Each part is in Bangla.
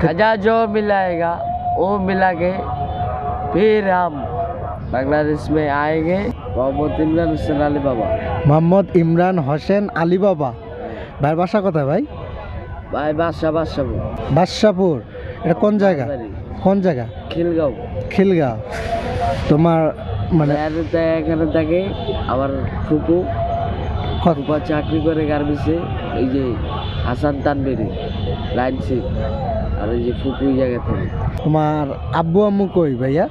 खजा जो मिलाएगा वो मिला के फिर हम बांग्लादेश में आएंगे मोहम्मद इमरान हुसैन अली बाबा মোহাম্মদ ইমরান হোসেন আলী বাবা ভাইয়ের বাসা কোথায় ভাই ভাই বাদশা বাদশা বাদশাপুর এটা কোন জায়গা কোন জায়গা খিলগাঁও খিলগাঁও তোমার মানে মানে এখানে থাকে আমার ফুপু কত- ফুপা চাকরি করে গার্মেন্টসে এই যে হাসান তানবেরি লাইন সিপ আর এই যে ফুপু জায়গা থাকে। তোমার আব্বু আম্মু কই ভাইয়া?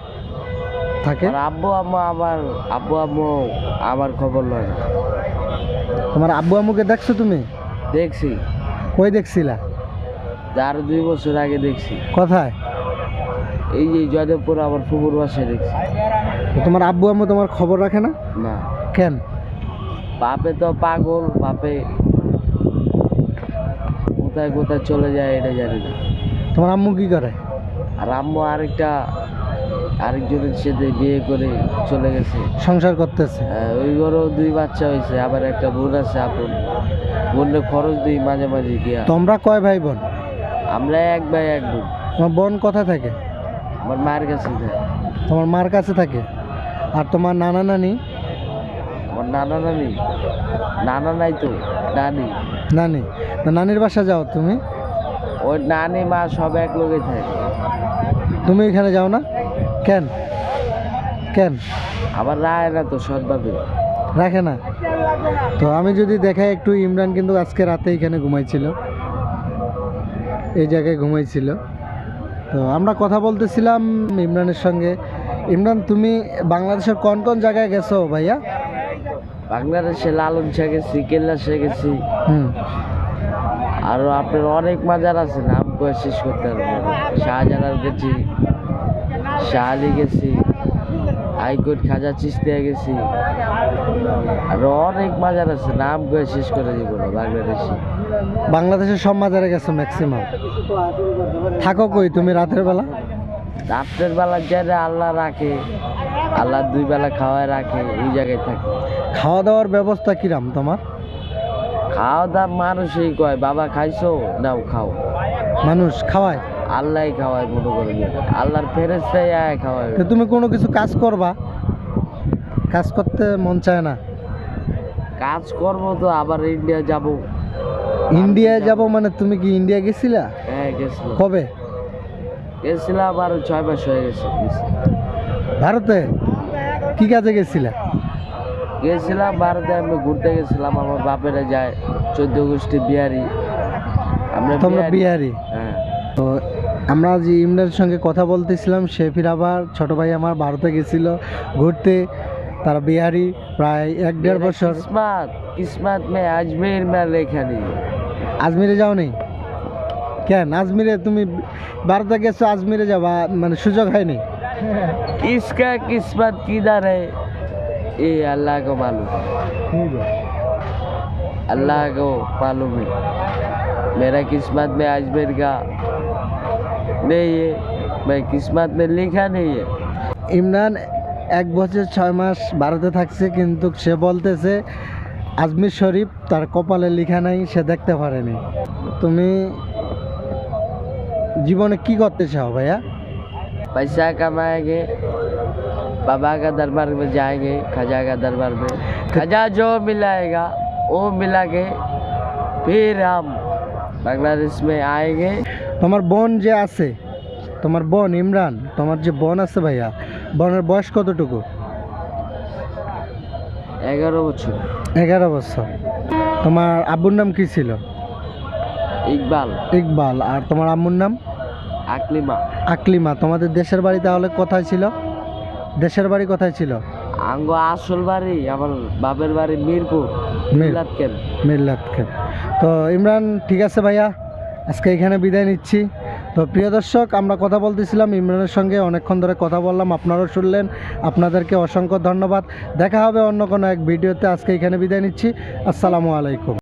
থাকে? আর আব্বু আম্মু আমার আব্বু আম্মু আমার খবর লয় না। তোমার আব্বু আম্মুকে দেখছ তুমি? দেখছি। কই দেখছিলা? আরও দুই বছর আগে দেখছি। কোথায়? এই যে জয়দেবপুর আমার ফুপুর বাসায় দেখছি। তোমার আব্বু আম্মু তোমার খবর রাখে না? না। কেন? বাপে তো পাগল বাপে কোথায় কোথায় চলে যায় এটা জানি না। তোমার আম্মু কি করে? আর আম্মু আরেকটা আরেকজনের সাথে বিয়ে করে চলে গেছে। সংসার করতেছে? আহ, ওই ঘরেও দুই বাচ্চা হয়েছে আবার একটা বোন আছে আপন। বোনের খরচ দিই মাঝে মাঝে গিয়া। তোমরা কয় ভাই বোন? আমরা এক ভাই এক বোন। তোমার বোন কোথায় থাকে? আমার মায়ের কাছে থাকে। তোমার মার কাছে থাকে? আর তোমার নানা নানি? আমার নানা নানি। নানা নাই তো নানি। নানি। নানির বাসা যাও তুমি? ওই নানি মা সব এক লোকে থাকে। তুমি এখানে যাও না? কেন? কেন? আবার রায় না তো সৎভাবে রাখে না? তো আমি যদি দেখাই একটু ইমরান কিন্তু আজকে রাতে এখানে ঘুমাইছিল। এই জায়গায় ঘুমাইছিল। তো আমরা কথা বলতেছিলাম ইমরানের সঙ্গে। ইমরান তুমি বাংলাদেশের কোন কোন জায়গায় গেছো ভাইয়া? বাংলাদেশে লালন শাহ গেছি কেল্লা শাহ গেছি হুম। আরও আপনার অনেক মাজার আছে নাম করে শেষ করতে পারব। শাহজালাল গেছি শাহালি গেছি হাইকোর্ট খাজা চিস্তিয়া গেছি। আরও অনেক মাজার আছে নাম করে শেষ করে দিব না বাংলাদেশে। বাংলাদেশের সব মাজারে গেছো ম্যাক্সিমাম থাকো কই তুমি রাতের বেলা? রাত্রের বেলা যারা আল্লাহ রাখে আল্লাহ দুই বেলা খাওয়ায় রাখে ওই জায়গায় থাকে। খাওয়া দাওয়ার ব্যবস্থা কিরাম তোমার? খাওয়া দাওয়া মানুষই কয় বাবা খাইছো? নাও খাও। মানুষ খাওয়ায়? আল্লাহ খাওয়ায় মনে করে আল্লাহর ফেরেস্তাই আয় খাওয়ায়। তো তুমি কোনো কিছু কাজ করবা? কাজ করতে মন চায় না? কাজ করব তো আবার ইন্ডিয়া যাব। ইন্ডিয়ায় যাব মানে তুমি কি ইন্ডিয়া গেছিলা? হ্যাঁ গেছিলাম। কবে? গেছিলাম আর ছয় মাস হয়ে গেছে। ভারতে? কি কাজে গেছিলা? গেছিলাম ভারতে আমি ঘুরতে গেছিলাম আমার বাপেরা যায় চোদ্দ গোষ্ঠী বিহারি। আমরা বিহারি। হ্যাঁ। তো আমরা যে ইমরানের সঙ্গে কথা বলতেছিলাম সে ফির আবার ছোট ভাই আমার ভারতে গেছিল ঘুরতে। তারা বিহারি প্রায় এক দেড় বছর। কিসমাত কিসমাত মে আজমির মেলে এখানে আজমিরে যাও নেই কেন? আজমিরে তুমি ভারতে গেছো আজমিরে যাবা মানে সুযোগ হয়নি কিসকা কিসমাত কি দাঁড়ায় ये अल्लाह को मालूम है अल्लाह को मालूम है मेरा किस्मत में अजमेर का नहीं है मैं किस्मत में लिखा नहीं है ইমরান এক বছর ছয় মাস ভারতে থাকছে কিন্তু সে বলতেছে আজমির শরীফ তার কপালে লেখা নাই সে দেখতে পারেনি তুমি জীবনে কি করতে চাও ভাইয়া पैसा कमाएंगे बाबा का दरबार में जाएंगे खजा का दरबार में खजा जो मिलाएगा वो मिला के फिर हम बांग्लादेश में आएंगे তোমার বোন যে আছে তোমার বোন ইমরান তোমার যে বোন আছে ভাইয়া বোনের বয়স কতটুকু এগারো বছর এগারো বছর তোমার আব্বুর নাম কি ছিল ইকবাল ইকবাল আর তোমার আম্মুর নাম আকলিমা আকলিমা তোমাদের দেশের বাড়ি তাহলে কোথায় ছিল দেশের বাড়ি কোথায় ছিল? আঙ্গ আসল বাড়ি আমার বাপের বাড়ি মিরপুর মির- মিলাদ ক্যাম্প মিল্লাত তো ইমরান ঠিক আছে ভাইয়া? আজকে এখানে বিদায় নিচ্ছি। তো প্রিয় দর্শক আমরা কথা বলতেছিলাম ইমরানের সঙ্গে অনেকক্ষণ ধরে কথা বললাম আপনারাও শুনলেন। আপনাদেরকে অসংখ্য ধন্যবাদ। দেখা হবে অন্য কোনো এক ভিডিওতে আজকে এখানে বিদায় নিচ্ছি। আসসালামু আলাইকুম।